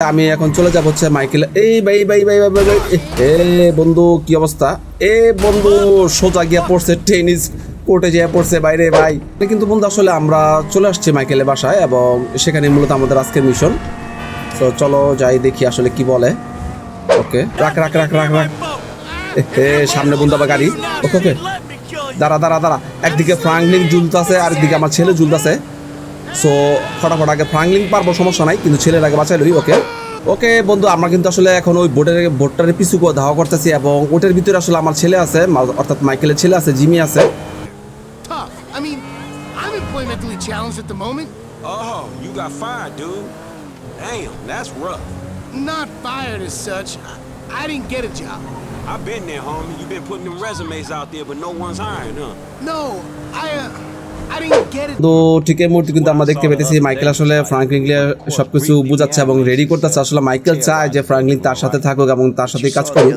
আমি এখন চলে যাব হচ্ছে মাইকেল এই ভাই ভাই ভাই ভাই ভাই। এ বন্ধু কি অবস্থা? এ বন্ধু সোজা গিয়া পড়ছে টেনিস কোর্টে গিয়ে পড়ছে বাইরে ভাই। কিন্তু বন্ধু আসলে আমরা চলে আসছি মাইকেলের বাসায় এবং সেখানে মূলত আমাদের আজকের মিশন তো চলো যাই দেখি আসলে কি বলে। ওকে রাখ রাখ রাখ রাখ রাখ। এ, সামনে বন্ধু আবার গাড়ি। ওকে ওকে। দাঁড়া দাঁড়া দাঁড়া। একদিকে ফ্রাঙ্কলিং ঝুলতেছে আর একদিকে আমার ছেলে ঝুলতেছে। সো ফটাফট আগে ফ্রাঙ্কলিন পারব সমস্যা নাই কিন্তু ছেলের আগে বাঁচাই লই ওকে ওকে বন্ধু আমরা কিন্তু আসলে এখন ওই বোটের বোটটার পিছু ধাওয়া করতেছি এবং ওটার ভিতরে আসলে আমার ছেলে আছে অর্থাৎ মাইকেলের ছেলে আছে জিমি আছে। I've been there, homie. You've been putting them resumes out there, but no one's hiring, huh? No, I, uh, তো ঠিকই মুহূর্তে কিন্তু আমরা দেখতে পেতেছি মাইকেল আসলে ফ্রাঙ্কলিনকে সবকিছু বুঝাচ্ছে এবং রেডি করতেছে। আসলে মাইকেল চায় যে ফ্রাঙ্কলিন তার সাথে থাকুক এবং তার সাথে কাজ করুক।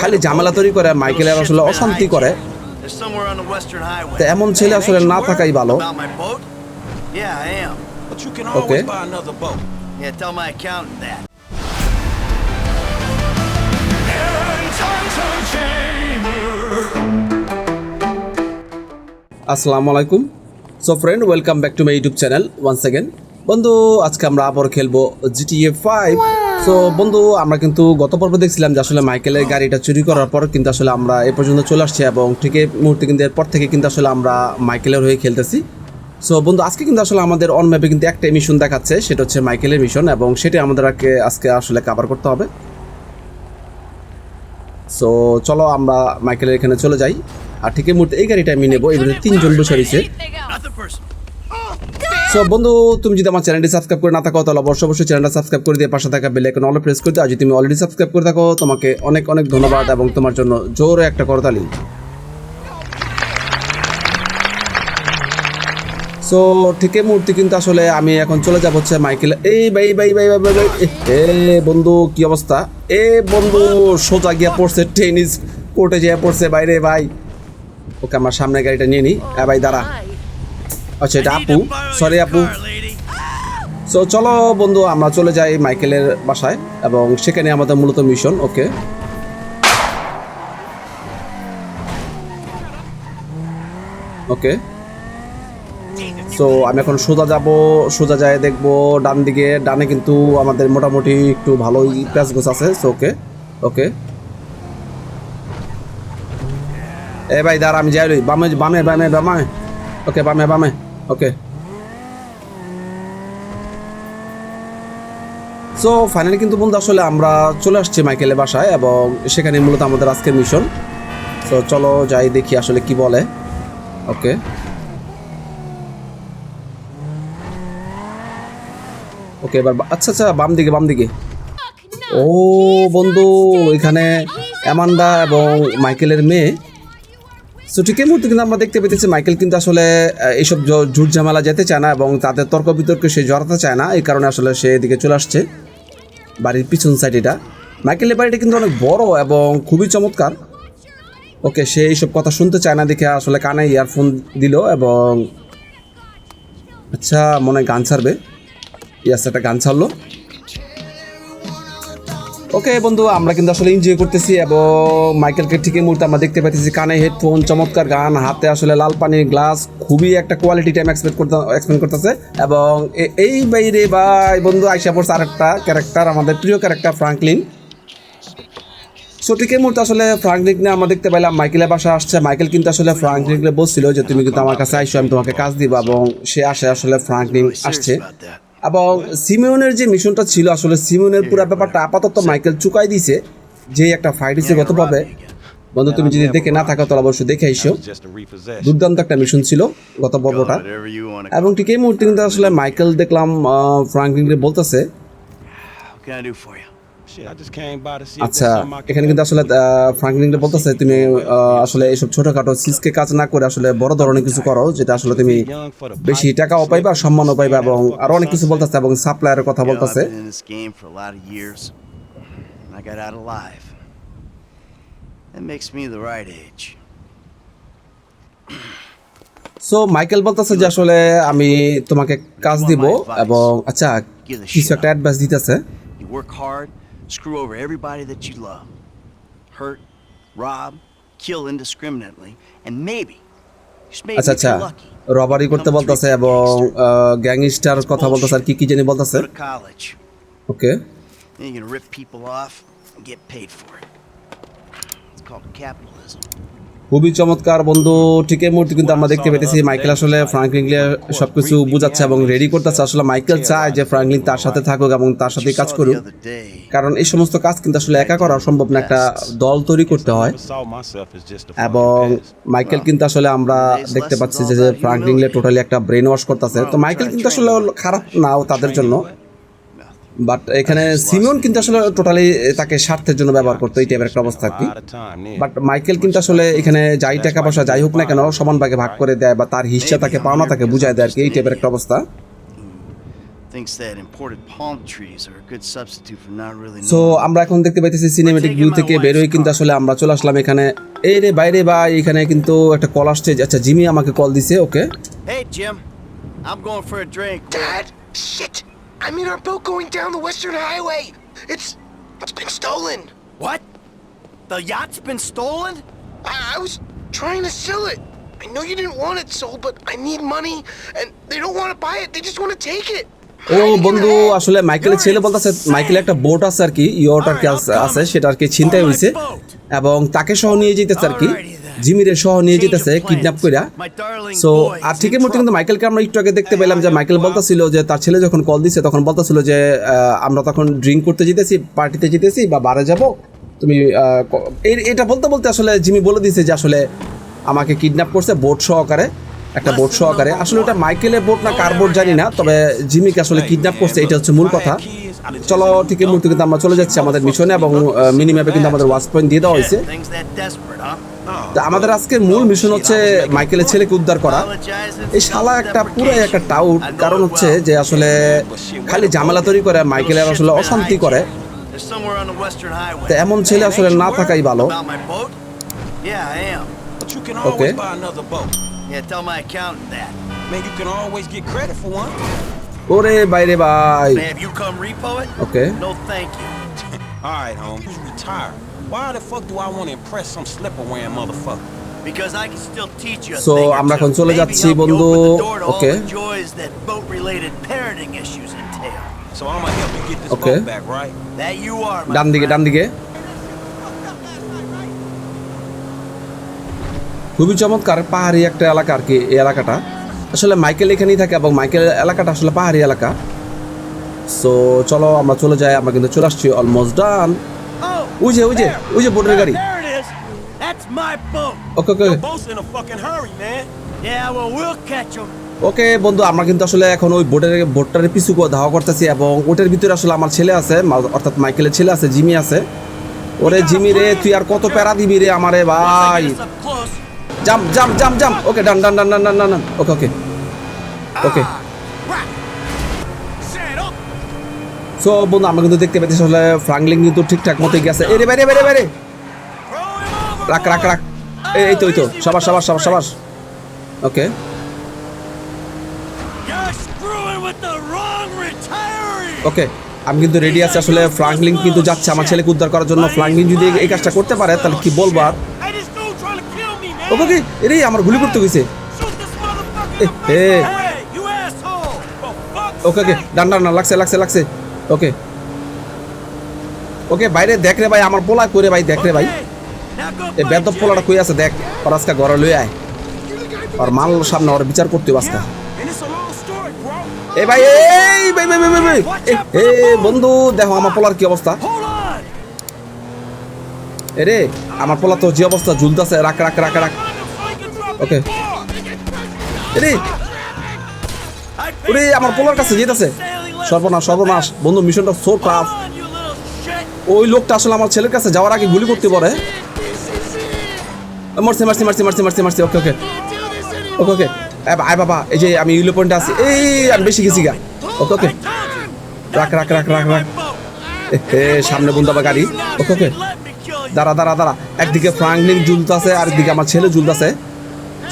খালি ঝামেলা তৈরি করে মাইকেলের আসলে অশান্তি করে। এমন ছেলে আসলে না থাকাই ভালো। That. আসসালামু আলাইকুম। So friend welcome back to my YouTube channel one second বন্ধু আজকে আমরা আবার খেলব জিটিএ ফাইভ সো বন্ধু আমরা কিন্তু গত পর্বে দেখছিলাম যে আসলে মাইকেলের গাড়িটা চুরি করার পর কিন্তু আসলে আমরা এ পর্যন্ত চলে আসছি এবং ঠিক এই মুহূর্তে কিন্তু এরপর থেকে কিন্তু আসলে আমরা মাইকেলের হয়ে খেলতেছি। সো বন্ধু আজকে কিন্তু আসলে আমাদের অন ম্যাপে কিন্তু একটা মিশন দেখাচ্ছে সেটা হচ্ছে মাইকেলের মিশন এবং সেটা আমাদের আজকে আজকে আসলে কভার করতে হবে। সো চলো আমরা মাইকেলের এখানে চলে যাই। আর ঠিক এই মুহূর্তে এই গাড়িটা আমি নেব। মুহূর্তে তিনজন বসে রয়েছে. সো বন্ধু, তুমি যদি আমার চ্যানেলটি সাবস্ক্রাইব করে না থাকো, তাহলে অবশ্যই অবশ্যই চ্যানেলটা সাবস্ক্রাইব করে দিয়ে পাশে থাকা বেল আইকন অল প্রেস করে দিও। যদি তুমি অলরেডি সাবস্ক্রাইব করে থাকো, তোমাকে অনেক অনেক ধন্যবাদ এবং তোমার জন্য জোরে একটা করতালি। সো ঠিক মুহূর্তে কিন্তু আসলে আমি এখন চলে যাব হচ্ছে মাইকেল। এই ভাই ভাই ভাই ভাই ভাই এ বন্ধু, কি অবস্থা? এ বন্ধু, সোজা গিয়া পড়ছে টেনিস কোর্টে গিয়ে পড়ছে, বাইরে ভাই। ওকে আমার সামনে গাড়িটা নিয়ে নি হ্যাঁ ভাই, দাঁড়া। আচ্ছা এটা আপু। সরি আপু। সো চলো বন্ধু, আমরা চলে যাই মাইকেলের বাসায় এবং সেখানে আমাদের মূলত মিশন ওকে ওকে সো আমি এখন সোজা যাব, সোজা যায় দেখব ডান দিকে ডানে কিন্তু আমাদের মোটামুটি একটু ভালোই প্যাস গোছ আছে সো ওকে ওকে এ ভাই দাঁড়া আমি যাই লই। বামে বামে বামে বামে। ওকে বামে বামে। ওকে। সো ফাইনালি কিন্তু বন্ধু আসলে আমরা চলে আসছি মাইকেলের বাসায় এবং সেখানে মূলত আমাদের আজকের মিশন সো চলো যাই দেখি আসলে কি বলে। ওকে। ওকে এবার আচ্ছা আচ্ছা বাম দিকে বাম দিকে। ও বন্ধু এখানে অ্যামান্ডা এবং মাইকেলের মেয়ে। সো ঠিক এই মুহূর্তে কিন্তু আমরা দেখতে পেতেছি মাইকেল কিন্তু আসলে এইসব ঝুট ঝামেলা যেতে চায় না এবং তাদের তর্ক বিতর্কে সে জড়াতে চায় না। এই কারণে আসলে সে এদিকে চলে আসছে বাড়ির পিছন সাইড মাইকেলের বাড়িটা কিন্তু অনেক বড় এবং খুবই চমৎকার। ওকে, সে এইসব কথা শুনতে চায় না দেখে আসলে কানে ইয়ারফোন দিল এবং আচ্ছা মনে হয় গান ছাড়বে। ইয়াস একটা গান ছাড়লো। ওকে, বন্ধু, আমরা কিন্তু আসলে এনজয় করতেছি এবং মাইকেলকে ঠিক এই মুহূর্তে আমরা দেখতে পাইতেছি কানে হেডফোন চমৎকার গান, হাতে আসলে লাল পানির গ্লাস খুবই একটা কোয়ালিটি টাইম এক্সপেক্ট করতে এক্সপেক্ট করতেছে এবং এই বাইরে ভাই, বন্ধু, আইসা পড়ছে আরেকটা ক্যারেক্টার আমাদের প্রিয় ক্যারেক্টার ফ্রাঙ্কলিন সো ঠিক এই মুহূর্তে আসলে ফ্রাঙ্কলিনে আমরা দেখতে পেলাম মাইকেলের বাসা আসছে মাইকেল কিন্তু আসলে ফ্রাঙ্কলিনকে বলছিল যে, তুমি কিন্তু আমার কাছে আইসো, আমি তোমাকে কাজ দিব, এবং সে আসে আসলে ফ্রাঙ্কলিন আসছে. এবং সিমিউনের যে মিশনটা ছিল আসলে সিমিউনের পুরো ব্যাপারটা আপাতত মাইকেল চুকাই দিছে। যে একটা ফাইট হিসেবে গতভাবে বন্ধু তুমি যদি দেখে না থাকো তাহলে অবশ্যই দেখে আইসো. দুর্দান্ত একটা মিশন ছিল গত পর্বটা। এবং ঠিক এই মুহূর্তে কিন্তু আসলে মাইকেল দেখলাম ফ্রাঙ্কলিনকে বলতেছে। আচ্ছা, এখানে কিন্তু আসলে ফ্রাঙ্কলিনটা বলতেছে তুমি আসলে এইসব ছোটখাটো সিসকে কাজ না করে আসলে বড় ধরনের কিছু করো যেটা আসলে তুমি বেশি টাকাও পাইবা সম্মানও পাইবা এবং আরও অনেক কিছু বলতেছে এবং সাপ্লাইয়ের কথা বলতেছে। সো মাইকেল বলতেছে যে আসলে আমি তোমাকে কাজ দিব এবং আচ্ছা কিছু একটা অ্যাডভাইস দিতেছে। Screw over everybody that you love, hurt, rob, kill indiscriminately, and maybe, just maybe, আচ্ছা if আচ্ছা you're lucky, রবারি করতে বলতেছে এবং গ্যাংস্টার কথা বলতেছে আর কি কি জানি বলতেছে college. Okay Then you're gonna rip people off and get paid for it. It's called capitalism. খুবই চমৎকার বন্ধু। ঠিক এই মুহূর্তে কিন্তু আমরা দেখতে পেতেছি মাইকেল আসলে ফ্রাঙ্কলিনকে সবকিছু বুঝাচ্ছে এবং রেডি করতেছে। আসলে মাইকেল চায় যে ফ্রাঙ্কলিন তার সাথে থাকুক এবং তার সাথে কাজ করুক. কারণ এই সমস্ত কাজ কিন্তু আসলে একা করা সম্ভব না, একটা দল তৈরি করতে হয়। এবং মাইকেল কিন্তু আসলে আমরা দেখতে পাচ্ছি যে যে ফ্রাঙ্কলিনলে টোটালি একটা ব্রেন ওয়াশ করতেছে। তো মাইকেল কিন্তু আসলে খারাপ নাও তাদের জন্য। বাট এখানে সিমিয়ন কিন্তু আসলে টোটালি তাকে স্বার্থের জন্য ব্যবহার করতো এই টাইপের একটা অবস্থা আর কি। বাট মাইকেল কিন্তু আসলে এখানে যাই টাকা পয়সা যাই হোক না কেন সমান ভাগে ভাগ করে দেয় বা তার হিসা তাকে পাওনা তাকে বুঝায় দেয় আর কি এই টাইপের একটা অবস্থা। সো আমরা এখন দেখতে পাইতেছি সিনেমেটিক ভিউ থেকে বেরোই কিন্তু আসলে আমরা চলে আসলাম এখানে। এই রে বাইরে বা এখানে কিন্তু একটা কল আসছে। আচ্ছা জিমি আমাকে কল দিছে ওকে। Hey, Jim. I'm going for a drink. Dad, shit! I'm in our boat going down the Western Highway. It's it's been stolen. What? The yacht's been stolen? I, I was trying to sell it. I know you didn't want it sold, but I need money, and they don't want to buy it. They just want to take it. ও বন্ধু আসলে মাইকেলের ছেলে বলতেছে মাইকেলের একটা boat আছে আর কি yacht আর কি আছে- আছে সেটা আর কি ছিনতাই হয়েছে এবং তাকে সহ নিয়ে যেতেছে আর কি জিমিরে সহ নিয়ে যেতেছে কিডন্যাপ কইরা। সো আর ঠিকই মতো কিন্তু মাইকেলকে আমরা একটু আগে দেখতে পেলাম যে মাইকেল বলতেছিল যে তার ছেলে যখন কল দিছে তখন বলতেছিল যে আমরা তখন ড্রিঙ্ক করতে যেতেছি পার্টিতে যেতেছি বা বারে যাব। তুমি এটা বলতে বলতে আসলে জিমি বলে দিছে যে আসলে আমাকে কিডন্যাপ করছে বোট সহকারে একটা বোট সহকারে। আসলে ওটা মাইকেলের বোট না কার বোট জানি না তবে জিমিকে আসলে কিডন্যাপ করছে এটা হচ্ছে মূল কথা। চলো ঠিক মুহূর্তে কিন্তু আমরা চলে যাচ্ছি আমাদের মিশনে এবং মিনি ম্যাপে কিন্তু আমাদের ওয়াচ পয়েন্ট দিয়ে দেওয়া হয়েছে Things that desperate, huh? আমাদের আজকের মূল মিশন হচ্ছে মাইকেলের ছেলেকে উদ্ধার করা এই শালা একটা পুরাই একটা টাউট কারণ হচ্ছে যে আসলে খালি ঝামেলা তৈরি করে মাইকেলের আসলে অশান্তি করে এমন ছেলে আসলে না থাকাই ভালো ওরে ভাই ওকে All right, home. Why the fuck do I want to impress some slipper wearing motherfucker? Because I can still teach you a So, thing or আমরা এখন. চলে Maybe যাচ্ছি, you বন্ধু। open the door to all the joys that boat-related parenting issues entail. So I'm gonna help you get this Okay. boat back, right? That you are, my ডান দিকে. ডান দিকে খুবই চমৎকার পাহাড়ি একটা এলাকা আর কি এই এলাকাটা আসলে মাইকেল এখানেই থাকে এবং মাইকেল এলাকাটা আসলে পাহাড়ি এলাকা সো চলো আমরা চলে যাই আমরা কিন্তু চলে আসছি অলমোস্ট ডান Oh, ওই যে ওই যে ওই যে বোটের গাড়ি. ওকে ওকে. ওকে বন্ধু আমরা কিন্তু আসলে এখন ওই বোটের বোটটার পিছু ধাওয়া করতেছি এবং ওটার ভিতরে আসলে আমার ছেলে আছে অর্থাৎ মাইকেলের ছেলে আছে জিমি আছে। ওরে জিমি রে তুই আর কত প্যারা দিবি রে আমারে ভাই। Jump jump jump jump. Okay done done done done done done okay okay okay so বন্ধু আমরা কিন্তু দেখতে পাচ্ছি আসলে ফ্রাঙ্কলিং কিন্তু ঠিকঠাক মতোই গেছে। এরে বাইরে বাইরে বাইরে রাখ রাখ রাখ। এই তো এই তো। সবার সবার সবার সবার ওকে. ওকে আমি কিন্তু রেডি আছি আসলে ফ্রাঙ্কলিন কিন্তু যাচ্ছে আমার ছেলেকে উদ্ধার করার জন্য। ফ্রাঙ্কলিন যদি এই কাজটা করতে পারে তাহলে কি বলব আর. ওকে এরে আমার গুলি করতে গেছে ওকে ওকে sake. ডান ডান ডান, লাগছে লাগছে লাগছে। ওকে ওকে বাইরে দেখ রে ভাই আমার পোলা করে ভাই দেখ রে ভাই এই Jimmy. পোলাটা কই আছে দেখ ওর আজকে ঘরে লই আয় আর মাল সামনে ওর বিচার করতে আজকে Yeah, and it's a long story, bro. এ ভাই এই ভাই ভাই ভাই ভাই, এ, বন্ধু দেখো আমার পোলার কি অবস্থা Hold on. এ রে আমার পোলা তো যে অবস্থা ঝুলতাছে রাখ রাখ রাখ রাখ Okay. এরে ওরে আমার পোলার কাছে যেতেছে সর্বনাশ সর্বনাশ। বন্ধু মিশনটা সো টাফ ওই লোকটা আসলে আমার ছেলের কাছে যাওয়ার আগে গুলি করতে পারে। মারছি মারছি মারছি মারছি মারছি মারছি। ওকে ওকে। ওকে ওকে। আয় বাবা এই যে আমি ইউলো পয়েন্টে আছি। এই আমি বেশি গেছি গা। ওকে ওকে। রাখ রাখ রাখ রাখ রাখ। সামনে বন্ধু আবার গাড়ি। ওকে ওকে। দাঁড়া দাঁড়া দাঁড়া। একদিকে ফ্রাঙ্কলিং ঝুলতেছে আর একদিকে আমার ছেলে ঝুলতেছে।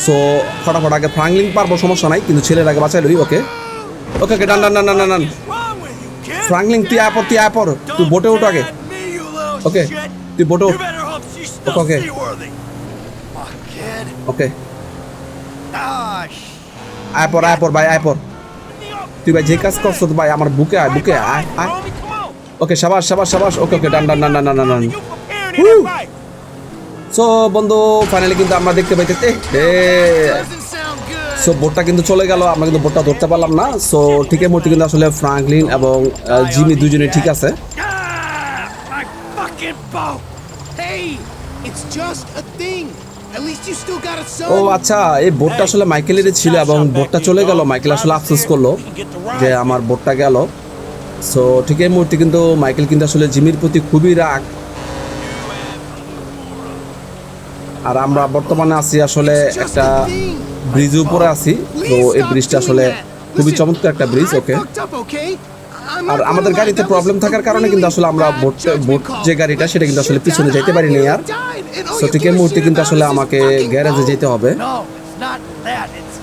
সো ফটাফট আগে ফ্রাঙ্কলিং পারব সমস্যা নাই। কিন্তু ছেলের আগে বাঁচাই লই ওকে। ওকে ওকে ডান ডান ডান ডান? ফ্রাঙ্কলিন তুই আয় পর তুই আয় পর তুই বোটে উঠ আগে shit. তুই বোটে উঠ ওকে. ওকে আয় পর আয় পর ভাই আয় পর তুই ভাই যে কাজ করছ ভাই আমার বুকে আয় বুকে আয় আয়. ওকে সাবাস সাবাস সাবাস ওকে ওকে done done done done done ডান. সো বন্ধু ফাইনালি কিন্তু আমরা দেখতে good. সো বোটটা কিন্তু চলে গেল আমরা কিন্তু বোটটা ধরতে পারলাম না। সো ঠিকই মূর্তি কিন্তু আসলে ফ্রাঙ্কলিন এবং জিমি দুজনে ঠিক আছে। ও আচ্ছা এই বোটটা আসলে মাইকেলেরই ছিল এবং বোটটা চলে গেল। মাইকেল আসলে আফসোস করল যে আমার বোটটা গেল। সো ঠিক এই মুহূর্তে কিন্তু মাইকেল কিন্তু আসলে জিমির প্রতি খুবই রাগ। আর আমরা বর্তমানে আছি আসলে একটা ব্রিজ উপরে আছি। তো এই ব্রিজটা আসলে খুবই চমৎকার একটা ব্রিজ ওকে আর আমাদের গাড়িতে প্রবলেম থাকার কারণে কিন্তু আসলে আমরা বোট যে গাড়িটা, সেটা কিন্তু আসলে পিছনে যেতে পারিনি আর। সঠিকের ঠিক মুহূর্তে কিন্তু আসলে আমাকে গ্যারেজে যেতে হবে No, it's not that. It's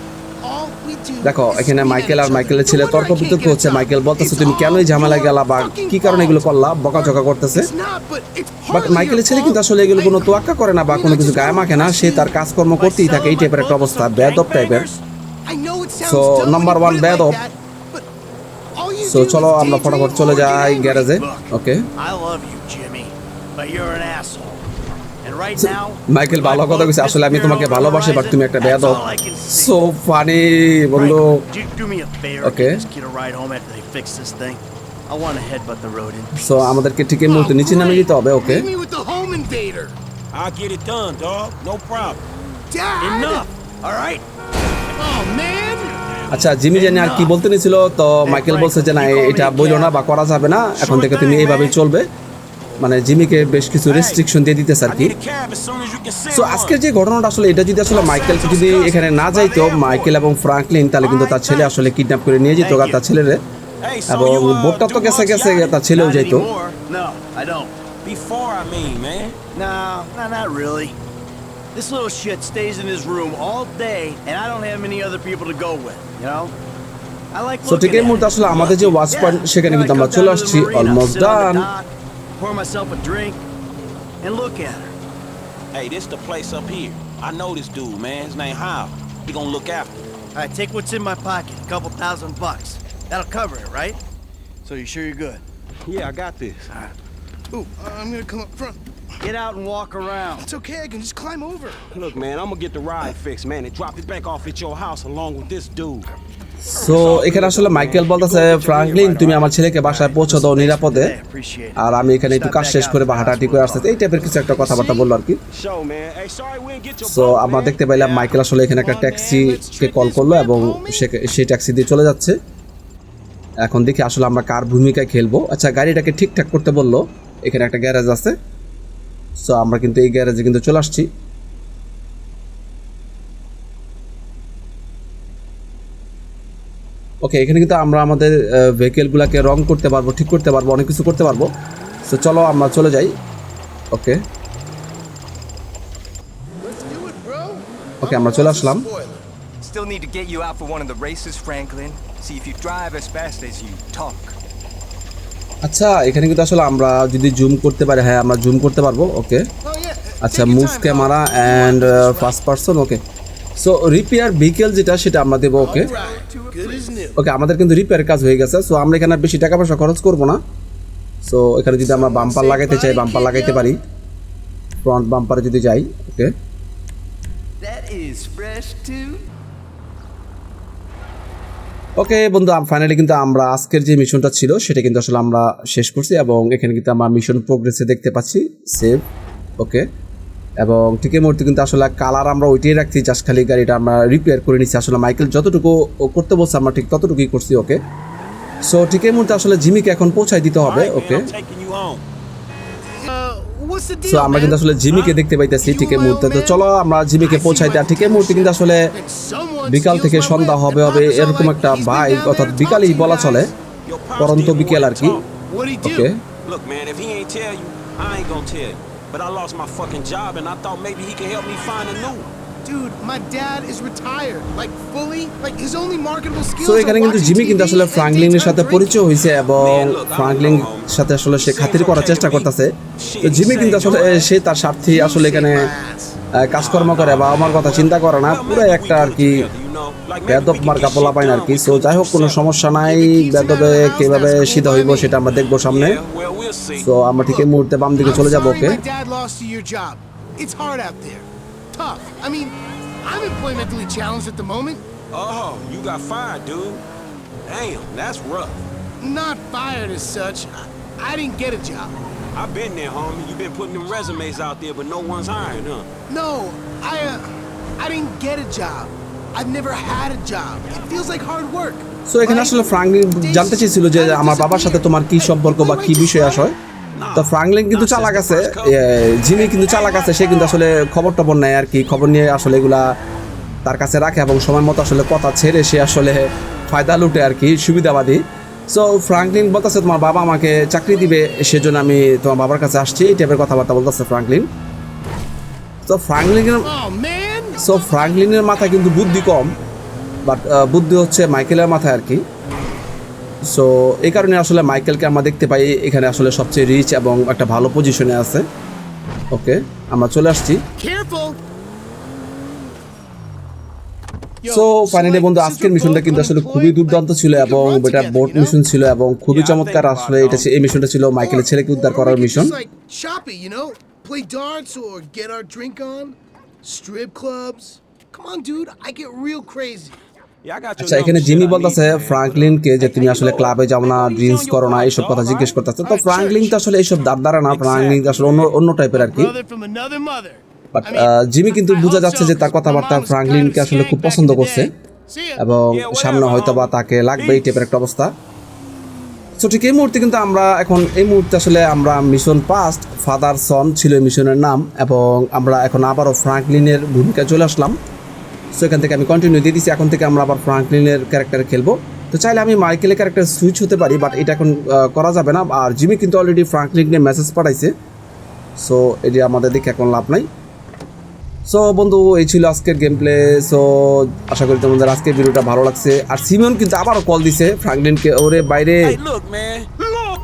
দেখো, এখানে মাইকেল আর মাইকেলের ছেলে তর্ক বিতর্ক হচ্ছে। মাইকেল বলতেছে, তুমি কেনই ঝামেলা গেলা বা কি কারণে এগুলো করলা? বকাঝকা করতেছে। বাট মাইকেলের ছেলে কিন্তু আসলে এগুলো কোনো তোয়াক্কা করে না বা কোনো কিছু গায়ে মাখে না। সে তার কাজকর্ম করতেই থাকে, এই টাইপের একটা অবস্থা, বেদব টাইপের so number one op. So চলো আমরা ফটাফট চলে যাই গ্যারেজে। ওকে মাইকেল ভালো কথা কইছে। আসলে আমি তোমাকে ভালোবাসি বাট তুমি একটা বেয়াদব। সো ফানি বন্ধু ওকে সো আমাদেরকে ঠিকই মতো নিচে নামে যেতে হবে ওকে oh, আচ্ছা জিমি জানি আর কি বলতে নিছিল তো মাইকেল বলছে যে না এটা বইল না বা করা যাবে না এখন থেকে তুমি এইভাবেই চলবে। মানে জিমিকে বেশ কিছু রেস্ট্রিকশন দিয়ে দিতেছে আর কি সো আজকের যে ঘটনাটা আসলে এটা যদি আসলে মাইকেল যদি এখানে না যাইতো মাইকেল এবং ফ্রাঙ্কলিন তাহলে কিন্তু তার ছেলে আসলে কিডন্যাপ করে নিয়ে যেত তার ছেলেরে এবং uh, বোটটা তো গেছে গেছে তার ছেলেও যাইতো anymore. No, I don't. Before, I mean, man. No, no, not really. This little shit stays in his room all day, and I don't have many other people to go with. You know. So ঠিক এই মুহূর্তে. আসলে আমাদের যে watch point সেখানে কিন্তু আমরা চলে আসছি almost done Pour myself a drink, and look at her. Hey, this the place up here. I know this dude, man. His name Hal. He gonna look after. me. All right, take what's in my pocket. A couple thousand bucks. That'll cover it, right? So you sure you're good? Yeah, I got this. Ooh, I'm gonna come up front. Get out and walk around. It's okay. I can just climb over. Look, man, I'm gonna get the ride fixed, man, and drop it back off at your house along with this dude. So এখানে আসলে Michael বলতেছে Franklin তুমি আমার ছেলেকে বাসায় পৌঁছে দাও নিরাপদে. আর আমি এখানে একটু কাজ শেষ করে বা হাঁটাহাঁটি করে আসতে এই টাইপের কিছু একটা কথাবার্তা বলল আর কি। সো আমরা দেখতে পাইলাম মাইকেল আসলে এখানে একটা ট্যাক্সিকে কল করল এবং সেই ট্যাক্সি দিয়ে চলে যাচ্ছে। এখন দেখি আসলে আমরা কার ভূমিকায় খেলব। আচ্ছা গাড়িটাকে ঠিকঠাক করতে বলল। এখানে একটা গ্যারেজ আছে। সো আমরা কিন্তু এই গ্যারেজে কিন্তু চলে আসছি। ওকে এখানে কিন্তু আমরা আমাদের ভেহিকেলগুলোকে রং করতে পারব ঠিক করতে পারব অনেক কিছু করতে পারব। সো চলো আমরা চলে যাই। ওকে. ওকে আমরা চলে আসলাম। Still need to get you out for one of the races, Franklin. See if you drive as fast as you talk. আচ্ছা এখানে কিন্তু আসলে আমরা যদি জুম করতে পারি হ্যাঁ আমরা জুম করতে পারব। ওকে Oh আচ্ছা move camera and first person okay so repair vehicle যেটা, সেটা আমরা দেবো ওকে. ওকে আমাদের কিন্তু রিপেয়ার কাজ হয়ে গেছে। সো আমরা এখানে বেশি টাকা পয়সা খরচ করব না। সো এখানে যদি আমরা বাম্পার লাগাইতে চাই বাম্পার লাগাইতে পারি। ফ্রন্ট বাম্পারে যদি যাই ওকে. ওকে বন্ধু ফাইনালি কিন্তু আমরা আজকের যে মিশনটা ছিল, সেটা কিন্তু আসলে আমরা শেষ করছি এবং এখানে কিন্তু আমরা মিশন প্রোগ্রেসে দেখতে পাচ্ছি। সেভ ওকে এবং এই মুহূর্তে কিন্তু আসলে কালার আমরা ওইটাই রাখছি জাস্ট খালি গাড়িটা আমরা রিপেয়ার করে নিচ্ছি আসলে মাইকেল যতটুকু ও করতে বলছে আমরা ঠিক ততটুকুই করছি ওকে সো এই মুহূর্তে আসলে জিমিকে এখন পৌঁছায় দিতে হবে ওকে home. Uh, সো আমরা কিন্তু আসলে জিমিকে দেখতে পাইতেছি ঠিক এই মুহূর্তে। তো চলো আমরা জিমিকে পৌঁছাই দেওয়া। ঠিক এই মুহূর্তে কিন্তু আসলে বিকাল থেকে সন্ধ্যা হবে হবে এরকম একটা "He's ভাই অর্থাৎ বিকালই বলা guys." চলে পরন্ত বিকেল আর কি? Okay But I lost my fucking job, and I thought maybe he could help me find a new one. Dude, my dad is retired. Like, fully. Like, his only marketable skills so এখানে কিন্তু Jimmy কিন্তু আসলে ফ্রাঙ্কলিনের সাথে পরিচয় হয়েছে এবং Franklin. সাথে আসলে সে খাতির করার চেষ্টা করতেছে তো জিমি কিন্তু আসলে সে তার স্বার্থে আসলে এখানে কাজকর্ম করে বা আমার কথা চিন্তা করে না পুরো একটা আর কি বেদব মার্কা পোলা পাইন আর কি সো যাই হোক কোনো সমস্যা নাই বেদবে কীভাবে সিধা হইব সেটা আমরা দেখব সামনে তো আমরা ঠিক এই মুহূর্তে বাম দিকে চলে যাবো I'm okay sorry my dad lost you your job. It's hard out there. Tough. I mean, I'm employmentally challenged at the moment. Oh, you got fired, dude. Damn, that's rough. Not fired as such. I, I didn't get a job. I've been there, homie. you been putting them resumes out there, but no one's hiring, huh? No, I uh, I didn't get a job. I've never had a job. It feels like hard work. So এখানে আসলে Franklin জানতে চেয়েছিল যে আমার বাবার সাথে তোমার কি সম্পর্ক বা কি বিষয় আসয় তো ফ্রাঙ্কলিন কিন্তু চালাক আছে। জিমি কিন্তু চালাক আছে সে কিন্তু আসলে খবর টবর নেয় আর কি। খবর নিয়ে আসলে এগুলা তার কাছে রাখে এবং সময় মতো আসলে কথা ছেড়ে সে আসলে ফায়দা লুটে আর কি সুবিধাবাদী। সো ফ্রাঙ্কলিন বলতেছে তোমার বাবা আমাকে চাকরি দিবে সেজন্য আমি তোমার বাবার কাছে আসছি। এই টাইপের কথাবার্তা বলতেছে ফ্রাঙ্কলিন তো ফ্রাঙ্কলিনের সো ফ্রাঙ্কলিনের মাথায় কিন্তু বুদ্ধি কম। বাট বুদ্ধি হচ্ছে মাইকেলের মাথায় আর কি। সো এই কারণে আসলে মাইকেলকে আমরা দেখতে পাই এখানে আসলে সবচেয়ে রিচ এবং একটা ভালো পজিশনে আছে। ওকে আমরা চলে আসছি। সো ফাইনালি বন্ধু আজকের মিশনটা কিন্তু আসলে খুবই দুর্দান্ত ছিল এবং এটা বোট মিশন ছিল এবং খুবই চমৎকার আসলে এটা এই মিশনটা ছিল মাইকেলের ছেলেকে উদ্ধার করার mission Strip clubs? Come on, dude, I get real crazy. আচ্ছা এখানে জিমি বলতেছে. ফ্রাঙ্কলিনকে যে তুমি আসলে ক্লাবে যাও না ড্রিঙ্কস করো না এইসব কথা জিজ্ঞেস? করতেছে। তো ফ্রাঙ্কলিন তো আসলে এইসব দাঁড় দাঁড়া না ফ্রাঙ্কলিন আসলে অন্য অন্য টাইপের আর কি. বাট জিমি কিন্তু বোঝা যাচ্ছে যে তার কথাবার্তা ফ্রাঙ্কলিনকে আসলে খুব পছন্দ করছে. এবং সামনে হয়তো বা তাকে লাগবে এই টাইপের একটা অবস্থা। সো ঠিক এই মুহূর্তে কিন্তু আমরা এখন এই মুহূর্তে আসলে আমরা মিশন পাস্ট ফাদার সন ছিল মিশনের নাম এবং আমরা এখন আবারও ফ্রাঙ্কলিনের ভূমিকায় চলে আসলাম। সো এখান থেকে আমি কন্টিনিউ দিয়ে দিচ্ছি এখন থেকে আমরা আবার ফ্রাঙ্কলিনের ক্যারেক্টার খেলব তো চাইলে আমি মাইকেলের ক্যারেক্টার সুইচ হতে পারি বাট এটা এখন করা যাবে না আর জিমি কিন্তু অলরেডি ফ্রাঙ্কলিনকে মেসেজ পাঠাইছে সো এটি আমাদের দেখে এখন লাভ নাই সো বন্ধু এই ছিল আজকের গেম প্লে সো আশা করি তোমাদের আজকের ভিডিওটা ভালো লাগছে আর সিমন কিন্তু আবারও কল দিছে ফ্রাঙ্কলিনকে ওরে বাইরে look, man. Look!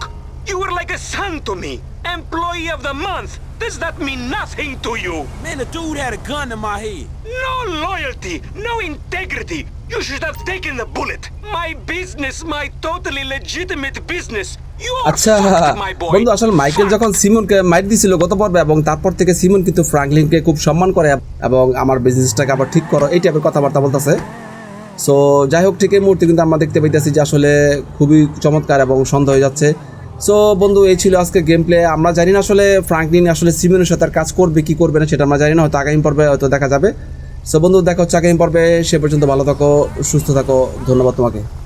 You were like a son to me. Employee of the month. Does that mean nothing to you? Man, the dude had a gun in my head. No loyalty, no integrity. You should have taken the bullet. My business, my totally legitimate business. You আচ্ছা fucked, my boy. বন্ধু আসলে Michael যখন সিমনকে মাইট দিছিল গত পর্বে এবং তারপর থেকে সিমন কিন্তু ফ্রাঙ্কলিনকে খুব সম্মান করে এবং আমার বিজনেসটাকে আবার ঠিক করো এই টাইপের কথাবার্তা বলতেছে সো যাই হোক ঠিক এই মুহূর্তে কিন্তু আমরা দেখতে পাইতেছি যে আসলে খুবই চমৎকার এবং সন্দেহ হয়ে যাচ্ছে সো বন্ধু, এই ছিল আজকে গেম প্লে আমরা জানি না আসলে ফ্রাঙ্কলিন আসলে সিমেনের সাথে কাজ করবে, কি করবে না, সেটা আমরা জানি না। হয়তো আগামী পর্বে হয়তো দেখা যাবে। সো বন্ধু, দেখা হচ্ছে আগামী পর্বে। সে পর্যন্ত ভালো থাকো, সুস্থ থাকো। ধন্যবাদ তোমাকে।